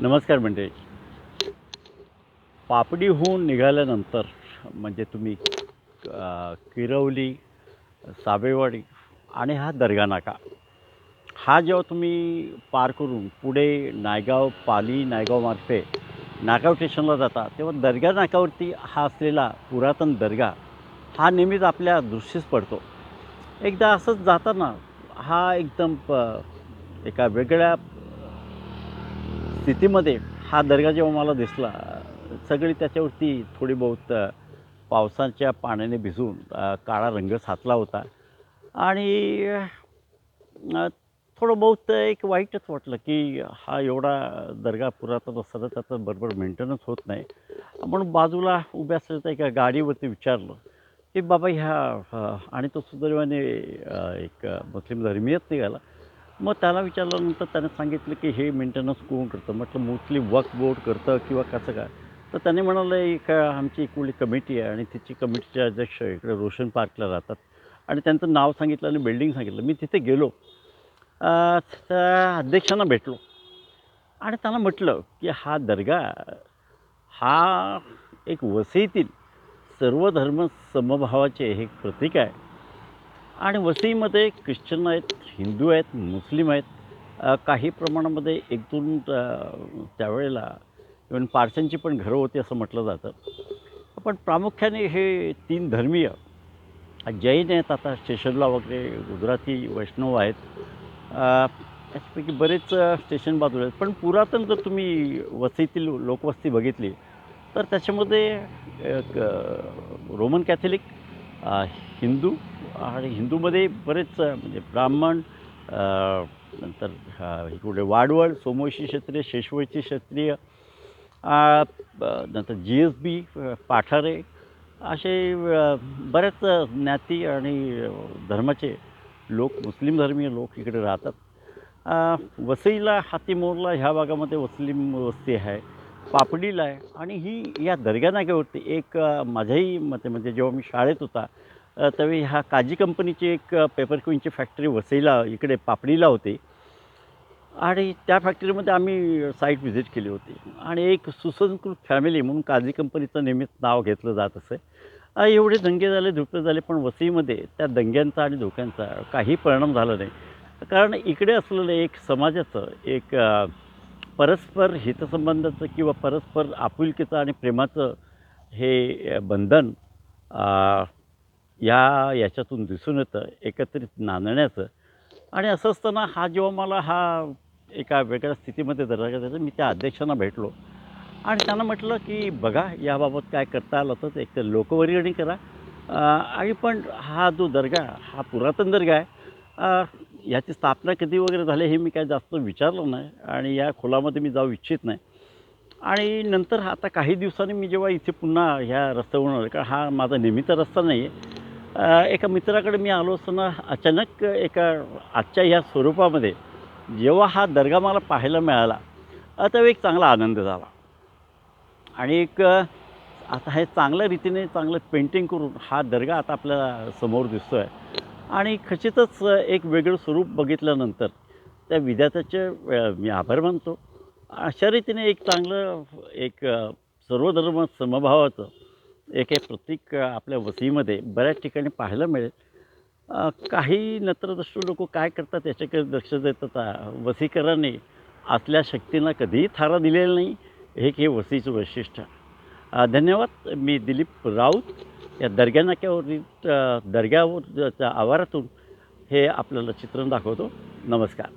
नमस्कार मंडळी. पापडीहून निघाल्यानंतर म्हणजे तुम्ही किरवली साबेवाडी आणि हा दर्गा नाका. हा जेव्हा तुम्ही पार करून पुढे नायगाव पाली नायगाव मार्फे नागाव स्टेशनला जाता तेव्हा दर्गा नाकावरती हा असलेला पुरातन दर्गा हा नेहमीच आपल्या दृष्टीस पडतो. एकदा असंच जाताना हा एकदम प- एका वेगळ्या स्थितीमध्ये हा दर्गा जेव्हा मला दिसला सगळी त्याच्यावरती थोडी बहुत पावसाच्या पाण्याने भिजून काळा रंग साचला होता. आणि थोडं बहुत एक वाईटच वाटलं की हा एवढा दर्गा पुरातन असताना त्याचं बरोबर मेंटेनन्स होत नाही. म्हणून बाजूला उभ्या असल्याचं एका गाडीवरती विचारलं की बाबा ह्या आणि तो सुदैवाने एक मुस्लिम धर्मीयच निघाला. मग त्याला विचारल्यानंतर त्याने सांगितलं की हे मेंटेनन्स कोण करतं? म्हटलं मोस्टली वक्फ बोर्ड करतं किंवा कसं काय? तर त्याने म्हणालं एक आमची इकडली कमिटी आहे आणि तिची कमिटीचे अध्यक्ष इकडे रोशन पार्कला राहतात. आणि त्यांचं नाव सांगितलं आणि बिल्डिंग सांगितलं. मी तिथे गेलो. त्या अध्यक्षांना भेटलो. आणि त्यांना म्हटलं की हा दर्गा हा एक वसईतील सर्व धर्म समभावाचे हे प्रतीक आहे. आणि वसईमध्ये ख्रिश्चन आहेत हिंदू आहेत मुस्लिम आहेत काही प्रमाणामध्ये एक दोन त्यावेळेला इवन पारशांची पण घरं होती असं म्हटलं जातं. पण प्रामुख्याने हे तीन धर्मीय जैन आहेत आता स्टेशनला वगैरे गुजराती वैष्णव आहेत अ, त्याच्यापैकी बरेच स्टेशन बाजूला आहेत. पण पुरातन जर तुम्ही वसईतील लोकवस्ती बघितली तर त्याच्यामध्ये रोमन कॅथलिक हिंदू आणि हिंदूमध्ये बरेच म्हणजे ब्राह्मण नंतर इकडे वाडवळ सोमवशी क्षत्रिय शेषवळची क्षत्रिय नंतर जी एस बी पाठारे असे बरेच बऱ्याच ज्ञाती आणि धर्माचे लोक मुस्लिम धर्मीय लोक इकडे राहतात. वसईला हातीमोरला ह्या भागामध्ये मुस्लिम वस्ती आहे पापडीला आहे. आणि ही या दर्गा नाक्यावरती एक माझ्याही मते म्हणजे जेव्हा मी शाळेत होता त्यावेळी ह्या काजी कंपनीची एक पेपर क्वीनची फॅक्टरी वसईला इकडे पापडीला होती. आणि त्या फॅक्टरीमध्ये आम्ही साईट व्हिजिट केली होती. आणि एक सुसंस्कृत फॅमिली म्हणून काझी कंपनीचं नेहमीच नाव घेतलं जात असे. एवढे दंगे झाले धुपे झाले पण वसईमध्ये त्या दंग्यांचा आणि धोक्यांचा काही परिणाम झाला नाही. कारण इकडे असलेलं एक समाजाचं एक परस्पर हितसंबंधाचं किंवा परस्पर आपुलकीचं आणि प्रेमाचं हे बंधन या याच्यातून दिसून येतं एकत्रित नांदण्याचं. आणि असं असताना हा जेव्हा मला हा एका वेगळ्या स्थितीमध्ये दर्जा त्याचं मी त्या अध्यक्षांना भेटलो. आणि त्यांना म्हटलं की बघा याबाबत काय करता आलं तर एक तर लोकवर्गणी करा. आणि पण हा जो दर्गा हा पुरातन दर्गा आहे याची स्थापना कधी वगैरे झाली हे मी काय जास्त विचारलं नाही आणि या खोलामध्ये मी जाऊ इच्छित नाही. आणि नंतर आता काही दिवसांनी मी जेव्हा इथे पुन्हा ह्या रस्त्यावरून आलो कारण हा माझा नेहमीचा रस्ता नाही आहे एका मित्राकडे मी आलो असताना अचानक एका आजच्या ह्या स्वरूपामध्ये जेव्हा हा दर्गा मला पाहायला मिळाला तेव्हा एक चांगला आनंद झाला. आणि एक आता हे चांगल्या रीतीने चांगलं पेंटिंग करून हा दर्गा आता आपल्याला समोर दिसतो आहे आणि खचितच एक वेगळं स्वरूप बघितल्यानंतर त्या विद्यार्थ्याचे मी आभार मानतो. अशा रीतीने एक चांगलं एक सर्वधर्म समभावाचं एक हे प्रतीक आपल्या वसईमध्ये बऱ्याच ठिकाणी पाहायला मिळेल. काही नत्रद्रष्टू लोक काय करतात याच्याकडे लक्ष देतात वसीकराने वसीकरांनी असल्या शक्तींना कधीही थारा दिलेला नाही. हे हे वसीचं वैशिष्ट्य. धन्यवाद. मी दिलीप राऊत. या दर्ग्यानाक्यावरील दर्ग्यावरच्या आवारातून हे आपल्याला चित्रण दाखवतो. नमस्कार.